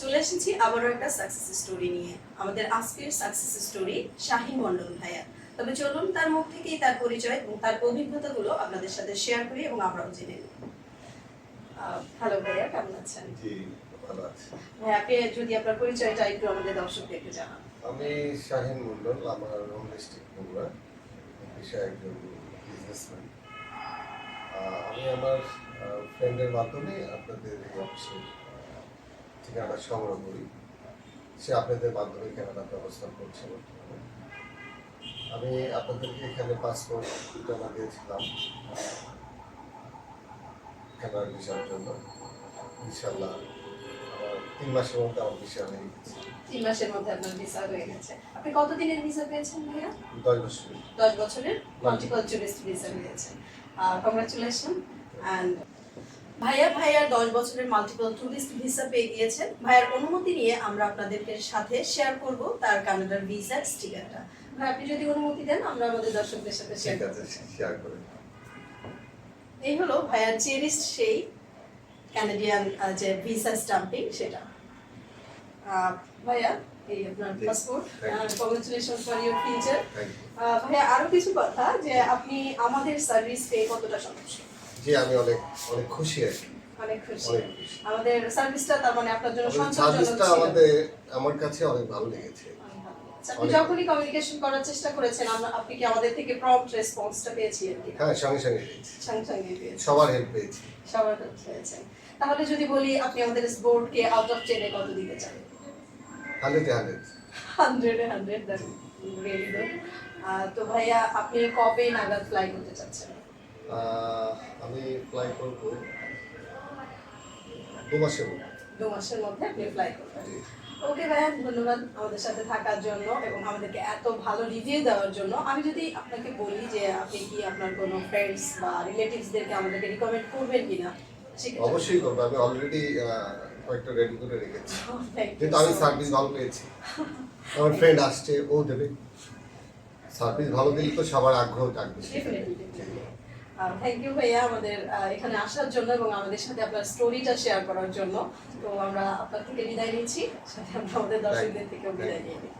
চলে এসেছি আবারও একটা সাকসেস স্টোরি নিয়ে। আমাদের আজকের সাকসেস স্টোরি শাহিন মন্ডল ভাইয়া। তবে চলুন তার মুখ থেকেই তার পরিচয় এবং তার অভিজ্ঞতাগুলো আপনাদের সাথে শেয়ার করি এবং আমরাও জেনে নিই। হ্যালো ভাইয়া, কেমন আছেন? ভালো আছি। ভাইয়া আপনি যদি আপনার পরিচয়টা একটু আমাদের দর্শকদেরকে জানান। আমি শাহিন মন্ডল আমার হোম ডিস্ট্রিক্ট বগুড়া পেশায় একজন বিজনেসম্যান আমি আমার ফ্রেন্ডের মাধ্যমে আপনাদের এই অফিসের ঠিকানা সংগ্রহ করি। সে আপনাদের মাধ্যমে কেনার ব্যবস্থা করছে বর্তমানে। আমি আপনাদেরকে এখানে পাসপোর্ট জমা দিয়েছিলাম কেনার ভিসার জন্য। ইনশাল্লাহ তিন মাসের মধ্যে আমার ভিসা হয়ে গেছে। তিন মাসের মধ্যে আপনার ভিসা হয়ে গেছে। আপনি কতদিনের ভিসা পেয়েছেন ভাইয়া? দশ বছর দশ বছরের মাল্টিকালচারিস্ট ভিসা পেয়েছেন কংগ্রাচুলেশন অ্যান্ড ভাইয়া ভাইয়ার দশ বছরের মাল্টিপল ট্যুরিস্ট ভিসা পেয়ে গিয়েছেন। ভাইয়ার অনুমতি নিয়ে আমরা আপনাদেরকে সাথে শেয়ার করব তার কানাডার ভিসার স্টিকারটা ভাই আপনি যদি অনুমতি দেন আমরা আমাদের দর্শকদের সাথে শেয়ার করব। শেয়ার করে এই হলো ভাইয়ার চেরিস্ট সেই ক্যানাডিয়ান যে ভিসা স্টাম্পিং সেটা। ভাইয়া এই আপনার passport. Congratulation for your future ভাইয়া আরও কিছু কথা যে আপনি আমাদের সার্ভিস পেয়ে কতটা সন্তুষ্ট? জি আমি অনেক অনেক খুশি আর কি। অনেক খুশি। আমাদের সার্ভিসটা তার মানে আপনার জন্য সার্ভিসটা আমাদের আমার কাছে অনেক ভালো লেগেছে। অনেক ভালো লেগেছে। আপনি যখনই কমিউনিকেশন করার চেষ্টা করেছেন আমরা আপনি কি আমাদের থেকে প্রম্পট রেসপন্সটা পেয়েছিলেন কি হ্যাঁ সঙ্গে সঙ্গে সঙ্গে সঙ্গে পেয়েছি। সবার হেল্প পেয়েছি। সবার কাছে পেয়েছেন। তাহলে যদি বলি আপনি আমাদের বোর্ডকে আউট অফ টেনে কত দিতে চান? হান্ড্রেড হান্ড্রেড হান্ড্রেডে হান্ড্রেড ভেরি গুড তো ভাইয়া আপনি কবে নাগাদ ফ্লাই করতে চাচ্ছেন? আমি ফ্লাই করব দু মাসের মধ্যে। দু মাসের মধ্যে আপনি ফ্লাই করবেন। ওকে ভাইয়া ধন্যবাদ আমাদের সাথে থাকার জন্য এবং আমাদেরকে এত ভালো রিভিউ দেওয়ার জন্য। আমি যদি আপনাকে বলি যে আপনি কি আপনার কোনো ফ্রেন্ডস বা রিলেটিভসদেরকে আমাদেরকে রিকমেন্ড করবেন কিনা অবশ্যই করব আমি অলরেডি কয়েকটা রেডি করে রেখেছি। Oh, যেহেতু আমি সার্ভিস ভালো পেয়েছি। আমার ফ্রেন্ড আসছে ও দেবে। সার্ভিস ভালো দিলে তো সবার আগ্রহ থাকবে থ্যাংক ইউ ভাইয়া আমাদের এখানে আসার জন্য এবং আমাদের সাথে আপনার স্টোরিটা শেয়ার করার জন্য। তো আমরা আপনার থেকে বিদায় নিচ্ছি। সাথে আমরা আমাদের দর্শকদের থেকেও বিদায় নিয়ে নিই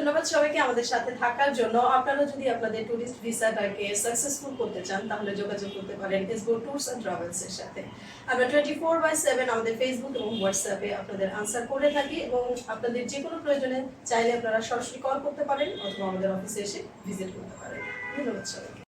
ধন্যবাদ সবাইকে আমাদের সাথে থাকার জন্য। আপনারা যদি আপনাদের ট্যুরিস্ট ভিসাটাকে সাকসেসফুল করতে চান, তাহলে যোগাযোগ করতে পারেন ফেসবুক ট্যুরস অ্যান্ড ট্রাভেলসের সাথে। আমরা টোয়েন্টি ফোর বাই সেভেন আমাদের ফেসবুক এবং হোয়াটসঅ্যাপে আপনাদের আনসার করে থাকি এবং আপনাদের যে কোনো প্রয়োজনে চাইলে আপনারা সরাসরি কল করতে পারেন অথবা আমাদের অফিসে এসে ভিজিট করতে পারেন। ধন্যবাদ সবাইকে।